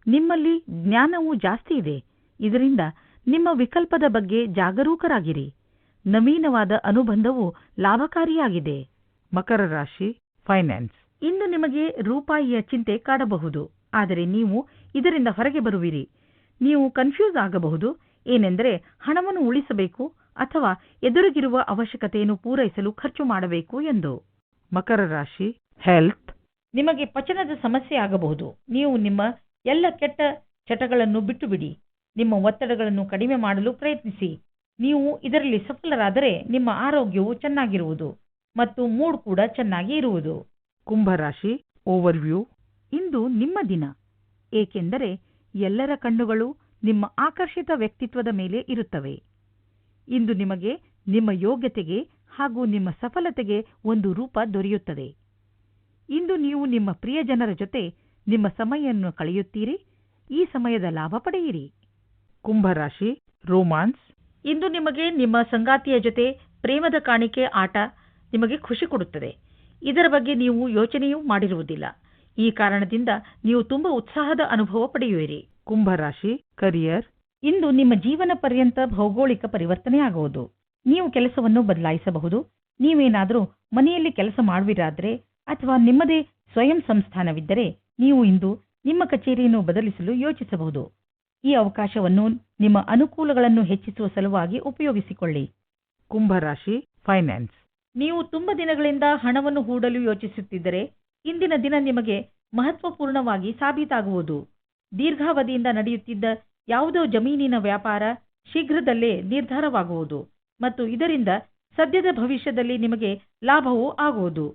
ನಿಮ್ಮಲ್ಲಿ ಜ್ಞಾನವು ಜಾಸ್ತಿ ಇದೆ. ಇದರಿಂದ ನಿಮ್ಮ ವಿಕಲ್ಪದ ಬಗ್ಗೆ ಜಾಗರೂಕರಾಗಿರಿ. ನವೀನವಾದ ಅನುಬಂಧವು ಲಾಭಕಾರಿಯಾಗಿದೆ. ಮಕರ ರಾಶಿ ಫೈನಾನ್ಸ್ ಇಂದು ನಿಮಗೆ ರೂಪಾಯಿಯ ಚಿಂತೆ ಕಾಡಬಹುದು. ಆದರೆ ನೀವು ಇದರಿಂದ ಹೊರಗೆ ಬರುವಿರಿ. ನೀವು ಕನ್ಫ್ಯೂಸ್ ಆಗಬಹುದು. ಏನೆಂದರೆ ಹಣವನ್ನು ಉಳಿಸಬೇಕು ಅಥವಾ ಎದುರಿಗಿರುವ ಅವಶ್ಯಕತೆಯನ್ನು ಪೂರೈಸಲು ಖರ್ಚು ಮಾಡಬೇಕು ಎಂದು. ಮಕರ ರಾಶಿ ಹೆಲ್ತ್ ನಿಮಗೆ ಪಚನದ ಸಮಸ್ಯೆ ಆಗಬಹುದು. ನೀವು ನಿಮ್ಮ ಎಲ್ಲ ಕೆಟ್ಟ ಚಟಗಳನ್ನು ಬಿಟ್ಟುಬಿಡಿ. ನಿಮ್ಮ ಒತ್ತಡಗಳನ್ನು ಕಡಿಮೆ ಮಾಡಲು ಪ್ರಯತ್ನಿಸಿ. ನೀವು ಇದರಲ್ಲಿ ಸಫಲರಾದರೆ ನಿಮ್ಮ ಆರೋಗ್ಯವು ಚೆನ್ನಾಗಿರುವುದು ಮತ್ತು ಮೂಡ್ ಕೂಡ ಚೆನ್ನಾಗಿ ಇರುವುದು. ಕುಂಭರಾಶಿ ಓವರ್ವ್ಯೂ ಇಂದು ನಿಮ್ಮ ದಿನ. ಏಕೆಂದರೆ ಎಲ್ಲರ ಕಣ್ಣುಗಳು ನಿಮ್ಮ ಆಕರ್ಷಿತ ವ್ಯಕ್ತಿತ್ವದ ಮೇಲೆ ಇರುತ್ತವೆ. ಇಂದು ನಿಮಗೆ ನಿಮ್ಮ ಯೋಗ್ಯತೆಗೆ ಹಾಗೂ ನಿಮ್ಮ ಸಫಲತೆಗೆ ಒಂದು ರೂಪ ದೊರೆಯುತ್ತದೆ. ಇಂದು ನೀವು ನಿಮ್ಮ ಪ್ರಿಯಜನರ ಜೊತೆ ನಿಮ್ಮ ಸಮಯವನ್ನು ಕಳೆಯುತ್ತೀರಿ. ಈ ಸಮಯದ ಲಾಭ ಪಡೆಯಿರಿ. ಕುಂಭರಾಶಿ ರೋಮಾನ್ಸ್. ಇಂದು ನಿಮಗೆ ನಿಮ್ಮ ಸಂಗಾತಿಯ ಜೊತೆ ಪ್ರೇಮದ ಕಾಣಿಕೆ ಆಟ ನಿಮಗೆ ಖುಷಿ ಕೊಡುತ್ತದೆ. ಇದರ ಬಗ್ಗೆ ನೀವು ಯೋಚನೆಯೂ ಮಾಡಿರುವುದಿಲ್ಲ. ಈ ಕಾರಣದಿಂದ ನೀವು ತುಂಬಾ ಉತ್ಸಾಹದ ಅನುಭವ ಪಡೆಯುವಿರಿ. ಕುಂಭರಾಶಿ ಕರಿಯರ್. ಇಂದು ನಿಮ್ಮ ಜೀವನ ಪರ್ಯಂತ ಭೌಗೋಳಿಕ ಪರಿವರ್ತನೆಯಾಗುವುದು ನೀವು ಕೆಲಸವನ್ನು ಬದಲಾಯಿಸಬಹುದು. ನೀವೇನಾದರೂ ಮನೆಯಲ್ಲಿ ಕೆಲಸ ಮಾಡುವಿರಾದರೆ ಅಥವಾ ನಿಮ್ಮದೇ ಸ್ವಯಂ ಸಂಸ್ಥಾನವಿದ್ದರೆ ನೀವು ಇಂದು ನಿಮ್ಮ ಕಚೇರಿಯನ್ನು ಬದಲಿಸಲು ಯೋಚಿಸಬಹುದು. ಈ ಅವಕಾಶವನ್ನು ನಿಮ್ಮ ಅನುಕೂಲಗಳನ್ನು ಹೆಚ್ಚಿಸುವ ಸಲುವಾಗಿ ಉಪಯೋಗಿಸಿಕೊಳ್ಳಿ. ಕುಂಭರಾಶಿ ಫೈನಾನ್ಸ್ ನೀವು ತುಂಬ ದಿನಗಳಿಂದ ಹಣವನ್ನು ಹೂಡಲು ಯೋಚಿಸುತ್ತಿದ್ದರೆ ಇಂದಿನ ದಿನ ನಿಮಗೆ ಮಹತ್ವಪೂರ್ಣವಾಗಿ ಸಾಬೀತಾಗುವುದು. ದೀರ್ಘಾವಧಿಯಿಂದ ನಡೆಯುತ್ತಿದ್ದ ಯಾವುದೋ ಜಮೀನಿನ ವ್ಯಾಪಾರ ಶೀಘ್ರದಲ್ಲೇ ನಿರ್ಧಾರವಾಗುವುದು ಮತ್ತು ಇದರಿಂದ ಸದ್ಯದ ಭವಿಷ್ಯದಲ್ಲಿ ನಿಮಗೆ ಲಾಭವೂ ಆಗುವುದು.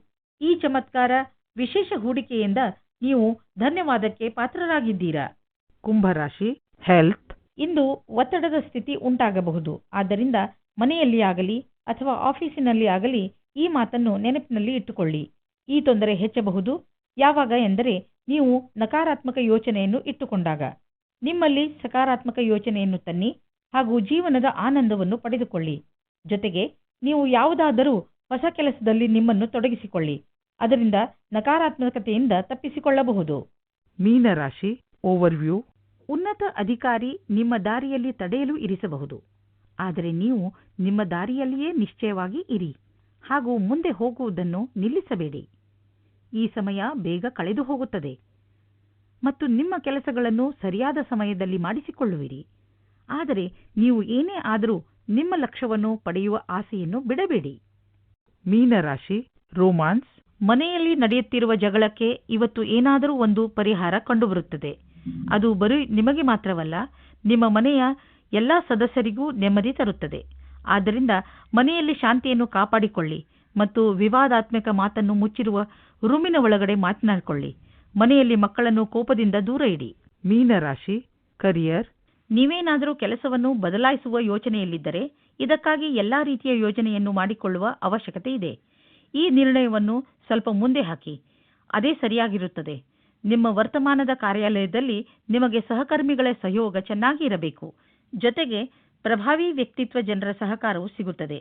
ಈ ಚಮತ್ಕಾರ ವಿಶೇಷ ಹೂಡಿಕೆಯಿಂದ ನೀವು ಧನ್ಯವಾದಕ್ಕೆ ಪಾತ್ರರಾಗಿದ್ದೀರಾ. ಕುಂಭರಾಶಿ ಹೆಲ್ತ್ ಇಂದು ಒತ್ತಡದ ಸ್ಥಿತಿ ಉಂಟಾಗಬಹುದು. ಆದ್ದರಿಂದ ಮನೆಯಲ್ಲಿ ಆಗಲಿ ಅಥವಾ ಆಫೀಸಿನಲ್ಲಿ ಆಗಲಿ ಈ ಮಾತನ್ನು ನೆನಪಿನಲ್ಲಿ ಇಟ್ಟುಕೊಳ್ಳಿ. ಈ ತೊಂದರೆ ಹೆಚ್ಚಬಹುದು. ಯಾವಾಗ ಎಂದರೆ ನೀವು ನಕಾರಾತ್ಮಕ ಯೋಚನೆಯನ್ನು ಇಟ್ಟುಕೊಂಡಾಗ. ನಿಮ್ಮಲ್ಲಿ ಸಕಾರಾತ್ಮಕ ಯೋಚನೆಯನ್ನು ತನ್ನಿ ಹಾಗೂ ಜೀವನದ ಆನಂದವನ್ನು ಪಡೆದುಕೊಳ್ಳಿ. ಜೊತೆಗೆ ನೀವು ಯಾವುದಾದರೂ ಹೊಸ ಕೆಲಸದಲ್ಲಿ ನಿಮ್ಮನ್ನು ತೊಡಗಿಸಿಕೊಳ್ಳಿ. ಅದರಿಂದ ನಕಾರಾತ್ಮಕತೆಯಿಂದ ತಪ್ಪಿಸಿಕೊಳ್ಳಬಹುದು. ಮೀನರಾಶಿ ಓವರ್ವ್ಯೂ ಉನ್ನತ ಅಧಿಕಾರಿ ನಿಮ್ಮ ದಾರಿಯಲ್ಲಿ ತಡೆಯಲು ಇರಿಸಬಹುದು. ಆದರೆ ನೀವು ನಿಮ್ಮ ದಾರಿಯಲ್ಲಿಯೇ ನಿಶ್ಚಯವಾಗಿ ಇರಿ ಹಾಗೂ ಮುಂದೆ ಹೋಗುವುದನ್ನು ನಿಲ್ಲಿಸಬೇಡಿ. ಈ ಸಮಯ ಬೇಗ ಕಳೆದು ಹೋಗುತ್ತದೆ. ಮತ್ತು ನಿಮ್ಮ ಕೆಲಸಗಳನ್ನು ಸರಿಯಾದ ಸಮಯದಲ್ಲಿ ಮಾಡಿಸಿಕೊಳ್ಳುವಿರಿ. ಆದರೆ ನೀವು ಏನೇ ಆದರೂ ನಿಮ್ಮ ಲಕ್ಷ್ಯವನ್ನು ಪಡೆಯುವ ಆಸೆಯನ್ನು ಬಿಡಬೇಡಿ. ಮೀನರಾಶಿ ರೋಮಾನ್ಸ್. ಮನೆಯಲ್ಲಿ ನಡೆಯುತ್ತಿರುವ ಜಗಳಕ್ಕೆ ಇವತ್ತು ಏನಾದರೂ ಒಂದು ಪರಿಹಾರ ಕಂಡುಬರುತ್ತದೆ. ಅದು ಬರೀ ನಿಮಗೆ ಮಾತ್ರವಲ್ಲ ನಿಮ್ಮ ಮನೆಯ ಎಲ್ಲಾ ಸದಸ್ಯರಿಗೂ ನೆಮ್ಮದಿ ತರುತ್ತದೆ. ಆದ್ದರಿಂದ ಮನೆಯಲ್ಲಿ ಶಾಂತಿಯನ್ನು ಕಾಪಾಡಿಕೊಳ್ಳಿ ಮತ್ತು ವಿವಾದಾತ್ಮಕ ಮಾತನ್ನು ಮುಚ್ಚಿರುವ ರೂಮಿನ ಒಳಗಡೆ ಮಾತನಾಡಿಕೊಳ್ಳಿ. ಮನೆಯಲ್ಲಿ ಮಕ್ಕಳನ್ನು ಕೋಪದಿಂದ ದೂರ ಇಡಿ. ಮೀನರಾಶಿ ಕರಿಯರ್. ನೀವೇನಾದರೂ ಕೆಲಸವನ್ನು ಬದಲಾಯಿಸುವ ಯೋಚನೆಯಲ್ಲಿದ್ದರೆ ಇದಕ್ಕಾಗಿ ಎಲ್ಲಾ ರೀತಿಯ ಯೋಜನೆಯನ್ನು ಮಾಡಿಕೊಳ್ಳುವ ಅವಶ್ಯಕತೆ ಇದೆ. ಈ ನಿರ್ಣಯವನ್ನು ಸ್ವಲ್ಪ ಮುಂದೆ ಹಾಕಿ. ಅದೇ ಸರಿಯಾಗಿರುತ್ತದೆ. ನಿಮ್ಮ ವರ್ತಮಾನದ ಕಾರ್ಯಾಲಯದಲ್ಲಿ ನಿಮಗೆ ಸಹಕರ್ಮಿಗಳ ಸಹಯೋಗ ಚೆನ್ನಾಗಿ ಇರಬೇಕು ಜೊತೆಗೆ ಪ್ರಭಾವಿ ವ್ಯಕ್ತಿತ್ವ ಜನರ ಸಹಕಾರವು ಸಿಗುತ್ತದೆ.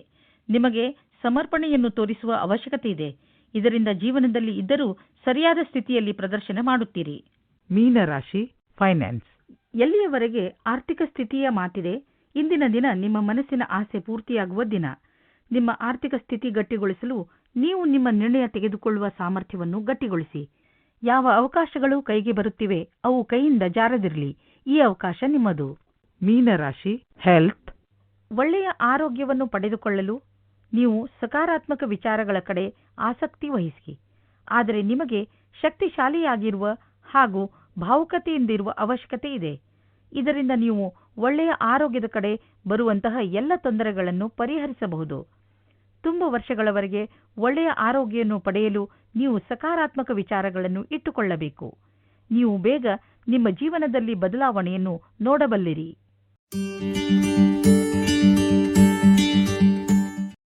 ನಿಮಗೆ ಸಮರ್ಪಣೆಯನ್ನು ತೋರಿಸುವ ಅವಶ್ಯಕತೆ ಇದೆ. ಇದರಿಂದ ಜೀವನದಲ್ಲಿ ಇದ್ದರೂ ಸರಿಯಾದ ಸ್ಥಿತಿಯಲ್ಲಿ ಪ್ರದರ್ಶನ ಮಾಡುತ್ತೀರಿ. ಮೀನರಾಶಿ ಫೈನಾನ್ಸ್ ಎಲ್ಲಿಯವರೆಗೆ ಆರ್ಥಿಕ ಸ್ಥಿತಿಯ ಮಾತಿದೆ? ಇಂದಿನ ದಿನ ನಿಮ್ಮ ಮನಸ್ಸಿನ ಆಸೆ ಪೂರ್ತಿಯಾಗುವ ದಿನ. ನಿಮ್ಮ ಆರ್ಥಿಕ ಸ್ಥಿತಿ ಗಟ್ಟಿಗೊಳಿಸಲು ನೀವು ನಿಮ್ಮ ನಿರ್ಣಯ ತೆಗೆದುಕೊಳ್ಳುವ ಸಾಮರ್ಥ್ಯವನ್ನು ಗಟ್ಟಿಗೊಳಿಸಿ. ಯಾವ ಅವಕಾಶಗಳು ಕೈಗೆ ಬರುತ್ತಿವೆ ಅವು ಕೈಯಿಂದ ಜಾರದಿರಲಿ. ಈ ಅವಕಾಶ ನಿಮ್ಮದು. ಮೀನರಾಶಿ ಹೆಲ್ತ್ ಒಳ್ಳೆಯ ಆರೋಗ್ಯವನ್ನು ಪಡೆದುಕೊಳ್ಳಲು ನೀವು ಸಕಾರಾತ್ಮಕ ವಿಚಾರಗಳ ಕಡೆ ಆಸಕ್ತಿ ವಹಿಸಿ. ಆದರೆ ನಿಮಗೆ ಶಕ್ತಿಶಾಲಿಯಾಗಿರುವ ಹಾಗೂ ಭಾವುಕತೆಯಿಂದಿರುವ ಅವಶ್ಯಕತೆ ಇದೆ. ಇದರಿಂದ ನೀವು ಒಳ್ಳೆಯ ಆರೋಗ್ಯದ ಕಡೆ ಬರುವಂತಹ ಎಲ್ಲ ತೊಂದರೆಗಳನ್ನು ಪರಿಹರಿಸಬಹುದು. ತುಂಬ ವರ್ಷಗಳವರೆಗೆ ಒಳ್ಳೆಯ ಆರೋಗ್ಯವನ್ನು ಪಡೆಯಲು ನೀವು ಸಕಾರಾತ್ಮಕ ವಿಚಾರಗಳನ್ನು ಇಟ್ಟುಕೊಳ್ಳಬೇಕು. ನೀವು ಬೇಗ ನಿಮ್ಮ ಜೀವನದಲ್ಲಿ ಬದಲಾವಣೆಯನ್ನು ನೋಡಬಲ್ಲಿರಿ.